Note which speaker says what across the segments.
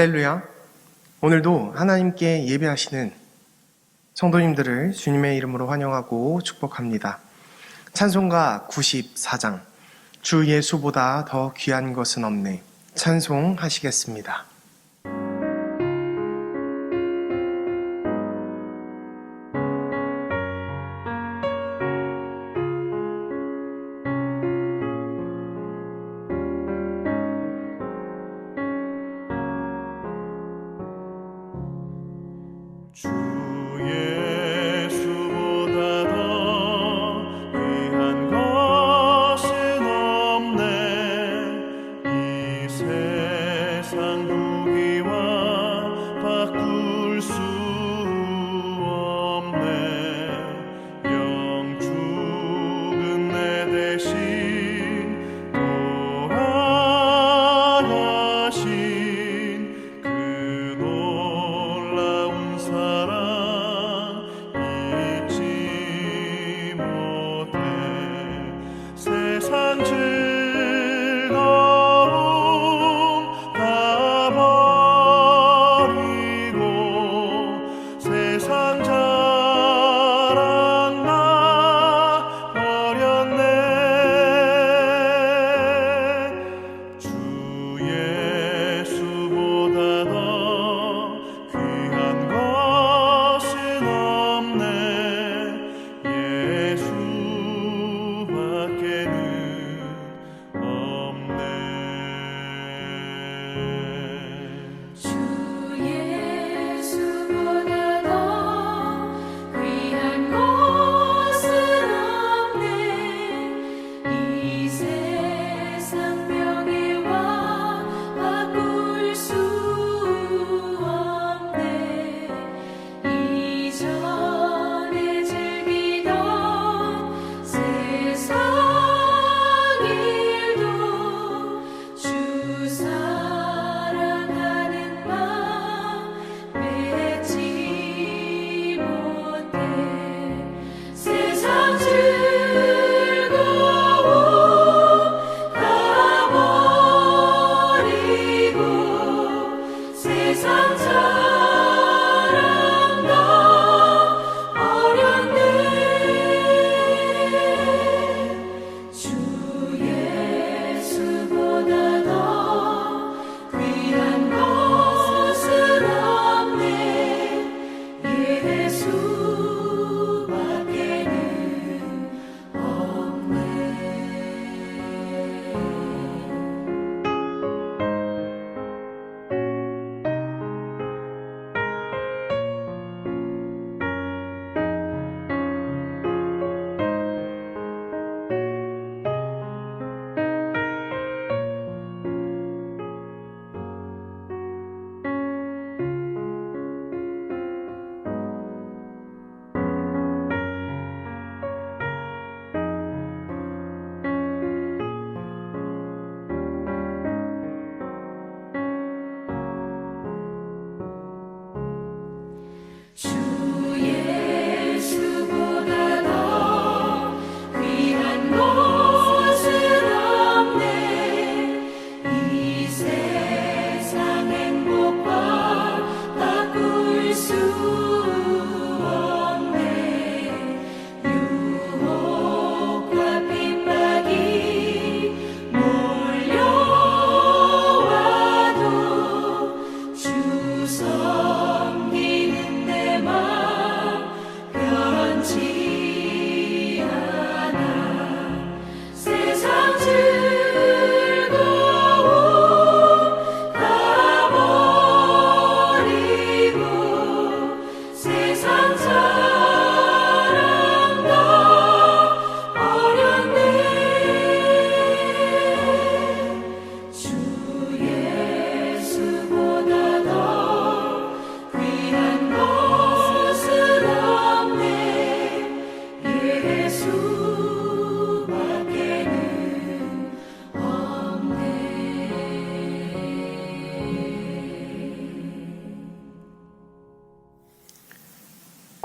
Speaker 1: 할렐루야. 오늘도 하나님께 예배하시는 성도님들을 주님의 이름으로 환영하고 축복합니다. 찬송가 94장. 주 예수보다 더 귀한 것은 없네. 찬송하시겠습니다.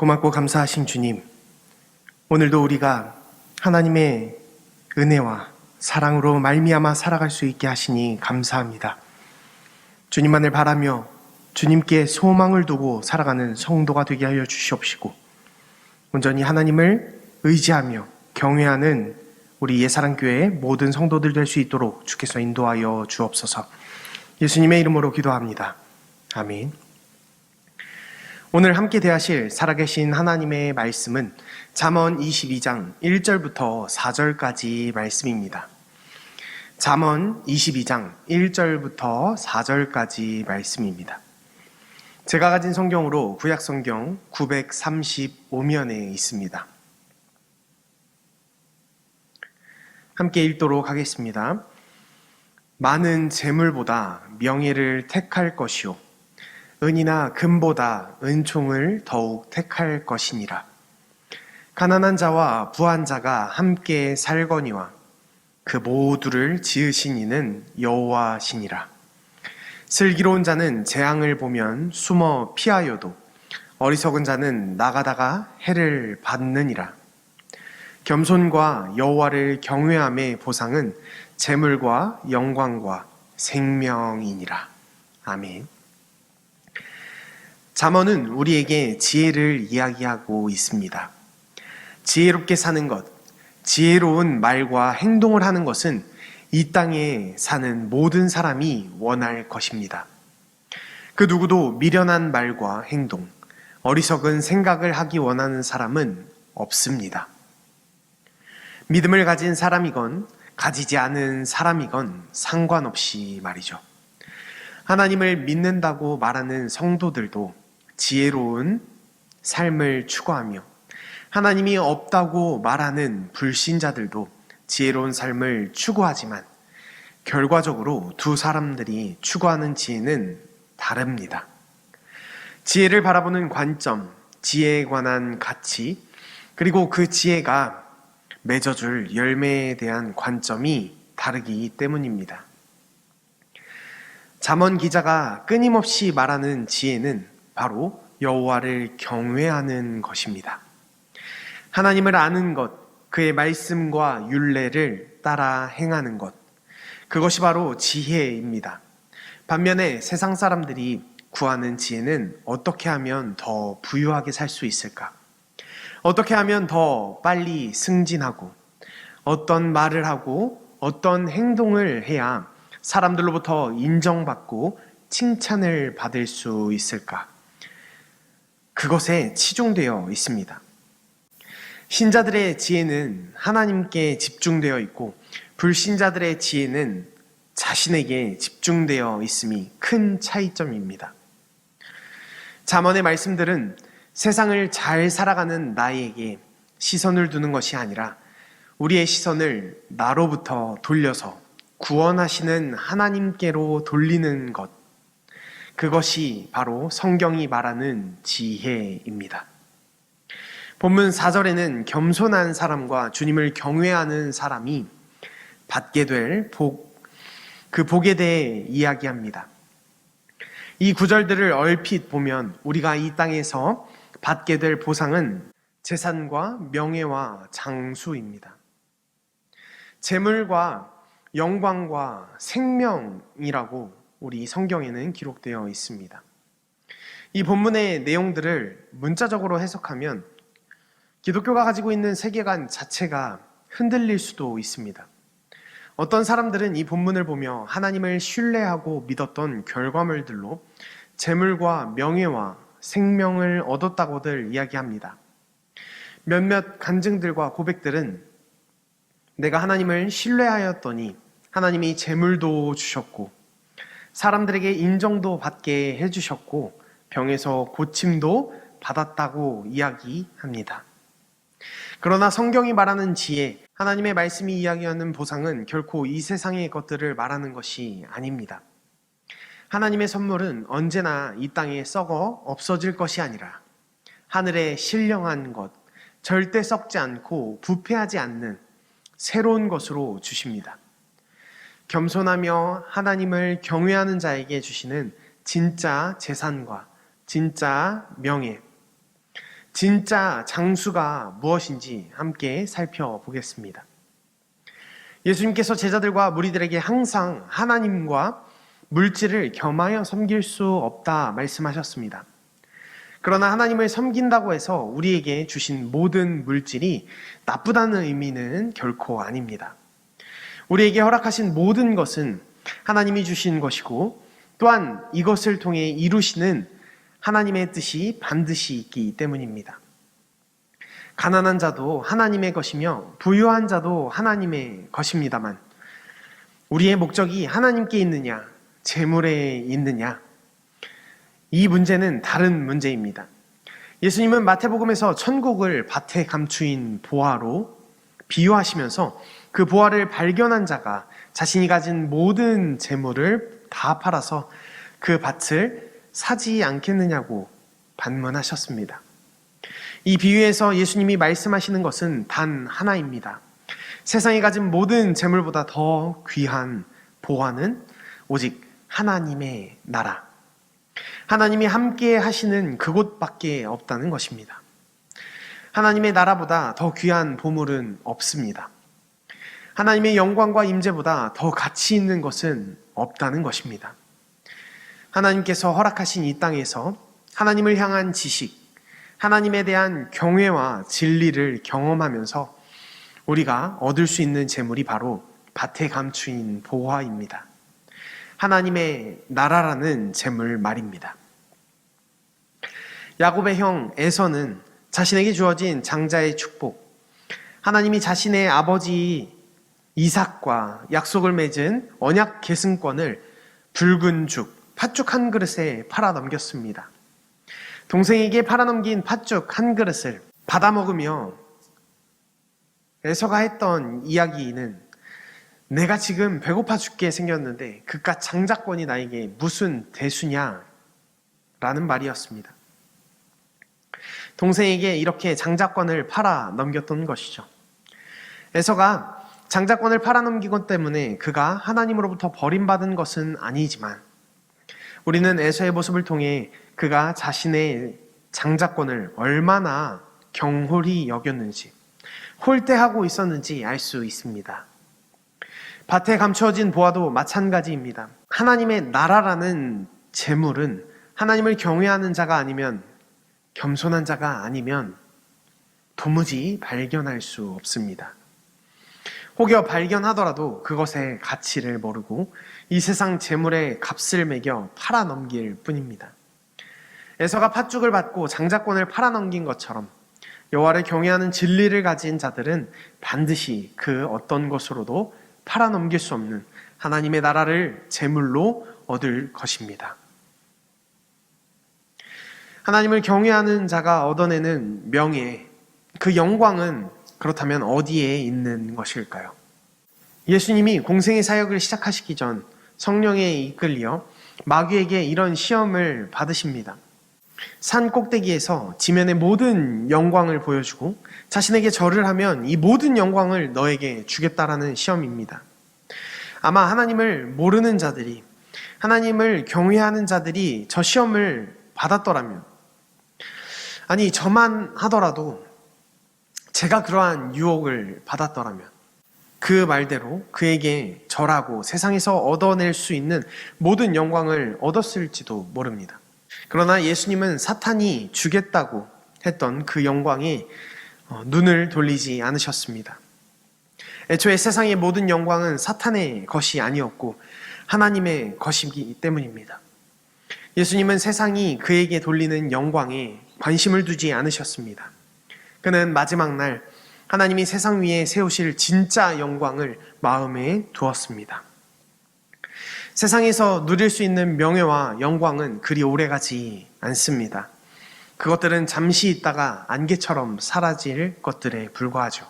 Speaker 1: 고맙고 감사하신 주님, 오늘도 우리가 하나님의 은혜와 사랑으로 말미암아 살아갈 수 있게 하시니 감사합니다.
Speaker 2: 주님만을 바라며 주님께 소망을 두고 살아가는 성도가 되게 하여 주시옵시고, 온전히 하나님을 의지하며 경외하는 우리 예사랑교회의 모든 성도들 될 수 있도록 주께서 인도하여 주옵소서. 예수님의 이름으로 기도합니다. 아멘. 오늘 함께 대하실 살아계신 하나님의 말씀은 잠언 22장 1절부터 4절까지 말씀입니다. 잠언 22장 1절부터 4절까지 말씀입니다. 제가 가진 성경으로 구약 성경 935면에 있습니다. 함께 읽도록 하겠습니다. 많은 재물보다 명예를 택할 것이요 은이나 금보다 은총을 더욱 택할 것이니라. 가난한 자와 부한 자가 함께 살거니와 그 모두를 지으신 이는 여호와시니라. 슬기로운 자는 재앙을 보면 숨어 피하여도 어리석은 자는 나가다가 해를 받느니라. 겸손과 여호와를 경외함의 보상은 재물과 영광과 생명이니라. 아멘. 잠언은 우리에게 지혜를 이야기하고 있습니다. 지혜롭게 사는 것, 지혜로운 말과 행동을 하는 것은 이 땅에 사는 모든 사람이 원할 것입니다. 그 누구도 미련한 말과 행동, 어리석은 생각을 하기 원하는 사람은 없습니다. 믿음을 가진 사람이건 가지지 않은 사람이건 상관없이 말이죠. 하나님을 믿는다고 말하는 성도들도 지혜로운 삶을 추구하며 하나님이 없다고 말하는 불신자들도 지혜로운 삶을 추구하지만 결과적으로 두 사람들이 추구하는 지혜는 다릅니다. 지혜를 바라보는 관점, 지혜에 관한 가치, 그리고 그 지혜가 맺어줄 열매에 대한 관점이 다르기 때문입니다. 잠언 기자가 끊임없이 말하는 지혜는 바로 여호와를 경외하는 것입니다. 하나님을 아는 것, 그의 말씀과 윤례를 따라 행하는 것, 그것이 바로 지혜입니다. 반면에 세상 사람들이 구하는 지혜는 어떻게 하면 더 부유하게 살 수 있을까? 어떻게 하면 더 빨리 승진하고, 어떤 말을 하고, 어떤 행동을 해야 사람들로부터 인정받고 칭찬을 받을 수 있을까? 그것에 치중되어 있습니다. 신자들의 지혜는 하나님께 집중되어 있고 불신자들의 지혜는 자신에게 집중되어 있음이 큰 차이점입니다. 잠언의 말씀들은 세상을 잘 살아가는 나에게 시선을 두는 것이 아니라 우리의 시선을 나로부터 돌려서 구원하시는 하나님께로 돌리는 것. 그것이 바로 성경이 말하는 지혜입니다. 본문 4절에는 겸손한 사람과 주님을 경외하는 사람이 받게 될 복, 그 복에 대해 이야기합니다. 이 구절들을 얼핏 보면 우리가 이 땅에서 받게 될 보상은 재산과 명예와 장수입니다. 재물과 영광과 생명이라고 우리 성경에는 기록되어 있습니다. 이 본문의 내용들을 문자적으로 해석하면 기독교가 가지고 있는 세계관 자체가 흔들릴 수도 있습니다. 어떤 사람들은 이 본문을 보며 하나님을 신뢰하고 믿었던 결과물들로 재물과 명예와 생명을 얻었다고들 이야기합니다. 몇몇 간증들과 고백들은 내가 하나님을 신뢰하였더니 하나님이 재물도 주셨고 사람들에게 인정도 받게 해주셨고 병에서 고침도 받았다고 이야기합니다. 그러나 성경이 말하는 지혜, 하나님의 말씀이 이야기하는 보상은 결코 이 세상의 것들을 말하는 것이 아닙니다. 하나님의 선물은 언제나 이 땅에 썩어 없어질 것이 아니라 하늘에 신령한 것, 절대 썩지 않고 부패하지 않는 새로운 것으로 주십니다. 겸손하며 하나님을 경외하는 자에게 주시는 진짜 재산과 진짜 명예, 진짜 장수가 무엇인지 함께 살펴보겠습니다. 예수님께서 제자들과 무리들에게 항상 하나님과 물질을 겸하여 섬길 수 없다 말씀하셨습니다. 그러나 하나님을 섬긴다고 해서 우리에게 주신 모든 물질이 나쁘다는 의미는 결코 아닙니다. 우리에게 허락하신 모든 것은 하나님이 주신 것이고 또한 이것을 통해 이루시는 하나님의 뜻이 반드시 있기 때문입니다. 가난한 자도 하나님의 것이며 부유한 자도 하나님의 것입니다만 우리의 목적이 하나님께 있느냐, 재물에 있느냐, 이 문제는 다른 문제입니다. 예수님은 마태복음에서 천국을 밭에 감추인 보화로 비유하시면서 그 보화를 발견한 자가 자신이 가진 모든 재물을 다 팔아서 그 밭을 사지 않겠느냐고 반문하셨습니다. 이 비유에서 예수님이 말씀하시는 것은 단 하나입니다. 세상에 가진 모든 재물보다 더 귀한 보화는 오직 하나님의 나라. 하나님이 함께 하시는 그곳밖에 없다는 것입니다. 하나님의 나라보다 더 귀한 보물은 없습니다. 하나님의 영광과 임재보다 더 가치 있는 것은 없다는 것입니다. 하나님께서 허락하신 이 땅에서 하나님을 향한 지식, 하나님에 대한 경외와 진리를 경험하면서 우리가 얻을 수 있는 재물이 바로 밭에 감추인 보화입니다. 하나님의 나라라는 재물 말입니다. 야곱의 형 에서는 자신에게 주어진 장자의 축복, 하나님이 자신의 아버지 이삭과 약속을 맺은 언약 계승권을 붉은 죽, 팥죽 한 그릇에 팔아 넘겼습니다. 동생에게 팔아 넘긴 팥죽 한 그릇을 받아 먹으며 에서가 했던 이야기는 내가 지금 배고파 죽게 생겼는데 그깟 장자권이 나에게 무슨 대수냐? 라는 말이었습니다. 동생에게 이렇게 장자권을 팔아 넘겼던 것이죠. 에서가 장자권을 팔아 넘긴 것 때문에 그가 하나님으로부터 버림받은 것은 아니지만 우리는 에서의 모습을 통해 그가 자신의 장자권을 얼마나 경홀히 여겼는지 홀대하고 있었는지 알 수 있습니다. 밭에 감추어진 보아도 마찬가지입니다. 하나님의 나라라는 재물은 하나님을 경외하는 자가 아니면 겸손한 자가 아니면 도무지 발견할 수 없습니다. 혹여 발견하더라도 그것의 가치를 모르고 이 세상 재물의 값을 매겨 팔아넘길 뿐입니다. 에서가 팥죽을 받고 장자권을 팔아넘긴 것처럼 여호와를 경외하는 진리를 가진 자들은 반드시 그 어떤 것으로도 팔아넘길 수 없는 하나님의 나라를 제물로 얻을 것입니다. 하나님을 경외하는 자가 얻어내는 명예, 그 영광은 그렇다면 어디에 있는 것일까요? 예수님이 공생의 사역을 시작하시기 전 성령에 이끌려 마귀에게 이런 시험을 받으십니다. 산 꼭대기에서 지면의 모든 영광을 보여주고 자신에게 절을 하면 이 모든 영광을 너에게 주겠다라는 시험입니다. 아마 하나님을 모르는 자들이 하나님을 경외하는 자들이 저 시험을 받았더라면 아니 저만 하더라도 제가 그러한 유혹을 받았더라면 그 말대로 그에게 절하고 세상에서 얻어낼 수 있는 모든 영광을 얻었을지도 모릅니다. 그러나 예수님은 사탄이 주겠다고 했던 그 영광에 어, 눈을 돌리지 않으셨습니다. 애초에 세상의 모든 영광은 사탄의 것이 아니었고 하나님의 것이기 때문입니다. 예수님은 세상이 그에게 돌리는 영광에 관심을 두지 않으셨습니다. 그는 마지막 날 하나님이 세상 위에 세우실 진짜 영광을 마음에 두었습니다. 세상에서 누릴 수 있는 명예와 영광은 그리 오래가지 않습니다. 그것들은 잠시 있다가 안개처럼 사라질 것들에 불과하죠.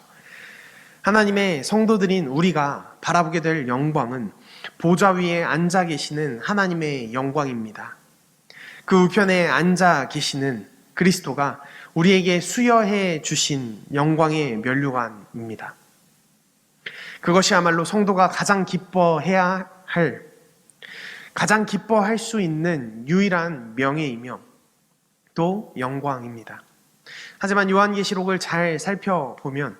Speaker 2: 하나님의 성도들인 우리가 바라보게 될 영광은 보좌 위에 앉아 계시는 하나님의 영광입니다. 그 우편에 앉아 계시는 그리스도가 우리에게 수여해 주신 영광의 면류관입니다. 그것이야말로 성도가 가장 기뻐해야 할, 가장 기뻐할 수 있는 유일한 명예이며 또 영광입니다. 하지만 요한계시록을 잘 살펴보면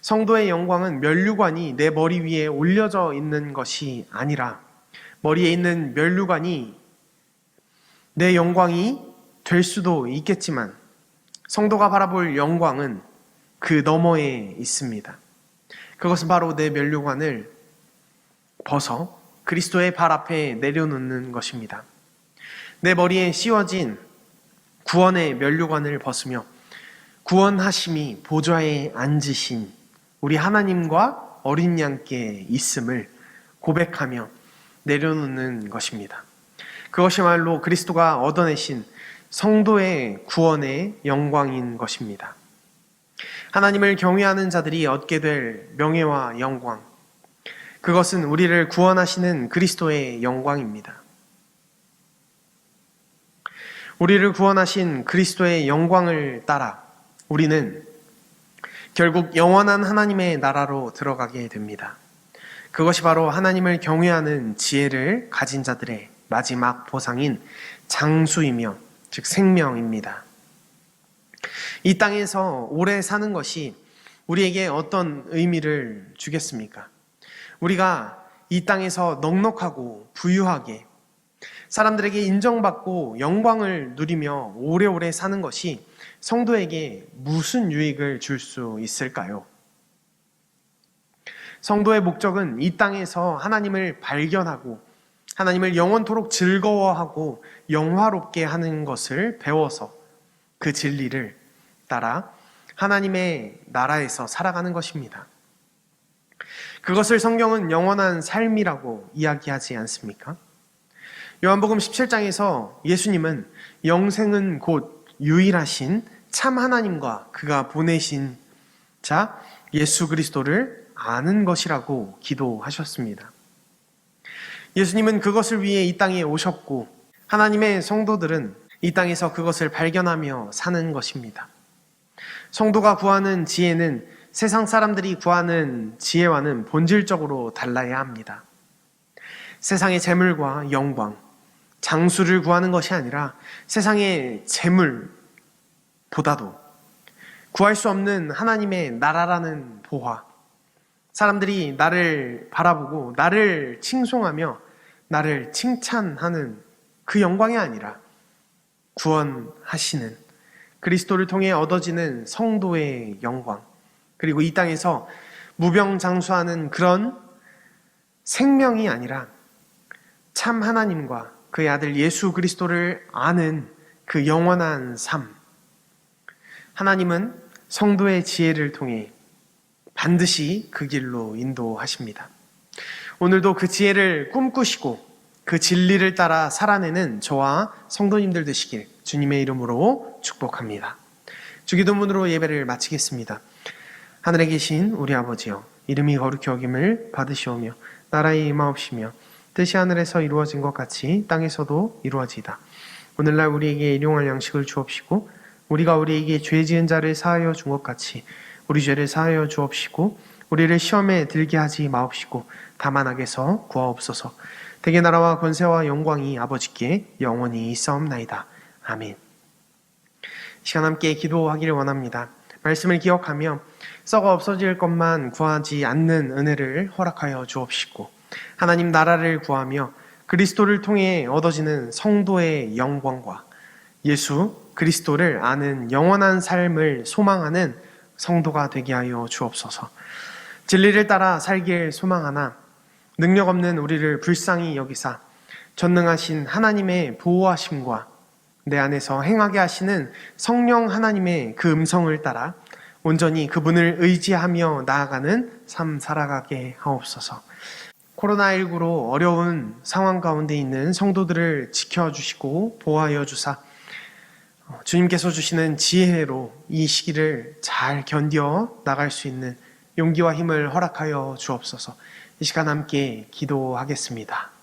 Speaker 2: 성도의 영광은 면류관이 내 머리 위에 올려져 있는 것이 아니라 머리에 있는 면류관이 내 영광이 될 수도 있겠지만 성도가 바라볼 영광은 그 너머에 있습니다. 그것은 바로 내 면류관을 벗어 그리스도의 발 앞에 내려놓는 것입니다. 내 머리에 씌워진 구원의 면류관을 벗으며 구원하심이 보좌에 앉으신 우리 하나님과 어린 양께 있음을 고백하며 내려놓는 것입니다. 그것이말로 그리스도가 얻어내신 성도의 구원의 영광인 것입니다. 하나님을 경외하는 자들이 얻게 될 명예와 영광. 그것은 우리를 구원하시는 그리스도의 영광입니다. 우리를 구원하신 그리스도의 영광을 따라 우리는 결국 영원한 하나님의 나라로 들어가게 됩니다. 그것이 바로 하나님을 경외하는 지혜를 가진 자들의 마지막 보상인 장수이며 즉 생명입니다. 이 땅에서 오래 사는 것이 우리에게 어떤 의미를 주겠습니까? 우리가 이 땅에서 넉넉하고 부유하게 사람들에게 인정받고 영광을 누리며 오래오래 사는 것이 성도에게 무슨 유익을 줄 수 있을까요? 성도의 목적은 이 땅에서 하나님을 발견하고 하나님을 영원토록 즐거워하고 영화롭게 하는 것을 배워서 그 진리를 따라 하나님의 나라에서 살아가는 것입니다. 그것을 성경은 영원한 삶이라고 이야기하지 않습니까? 요한복음 17장에서 예수님은 영생은 곧 유일하신 참 하나님과 그가 보내신 자 예수 그리스도를 아는 것이라고 기도하셨습니다. 예수님은 그것을 위해 이 땅에 오셨고 하나님의 성도들은 이 땅에서 그것을 발견하며 사는 것입니다. 성도가 구하는 지혜는 세상 사람들이 구하는 지혜와는 본질적으로 달라야 합니다. 세상의 재물과 영광, 장수를 구하는 것이 아니라 세상의 재물보다도 구할 수 없는 하나님의 나라라는 보화, 사람들이 나를 바라보고 나를 칭송하며 나를 칭찬하는 그 영광이 아니라 구원하시는 그리스도를 통해 얻어지는 성도의 영광, 그리고 이 땅에서 무병장수하는 그런 생명이 아니라 참 하나님과 그의 아들 예수 그리스도를 아는 그 영원한 삶. 하나님은 성도의 지혜를 통해 반드시 그 길로 인도하십니다. 오늘도 그 지혜를 꿈꾸시고 그 진리를 따라 살아내는 저와 성도님들 되시길 주님의 이름으로 축복합니다. 주기도문으로 예배를 마치겠습니다. 하늘에 계신 우리 아버지여 이름이 거룩히 여김을 받으시오며 나라의 임하옵시며 뜻이 하늘에서 이루어진 것 같이 땅에서도 이루어지이다. 오늘날 우리에게 일용할 양식을 주옵시고 우리가 우리에게 죄 지은 자를 사하여 준 것 같이 우리 죄를 사하여 주옵시고 우리를 시험에 들게 하지 마옵시고 다만 악에서 구하옵소서. 대개 나라와 권세와 영광이 아버지께 영원히 있사옵나이다. 아멘. 시간 함께 기도하기를 원합니다. 말씀을 기억하며 썩어 없어질 것만 구하지 않는 은혜를 허락하여 주옵시고 하나님 나라를 구하며 그리스도를 통해 얻어지는 성도의 영광과 예수 그리스도를 아는 영원한 삶을 소망하는 성도가 되게 하여 주옵소서. 진리를 따라 살길 소망하나 능력 없는 우리를 불쌍히 여기사 전능하신 하나님의 보호하심과 내 안에서 행하게 하시는 성령 하나님의 그 음성을 따라 온전히 그분을 의지하며 나아가는 삶 살아가게 하옵소서. 코로나19로 어려운 상황 가운데 있는 성도들을 지켜주시고 보호하여 주사 어, 주님께서 주시는 지혜로 이 시기를 잘 견뎌 나갈 수 있는 용기와 힘을 허락하여 주옵소서. 이 시간 함께 기도하겠습니다.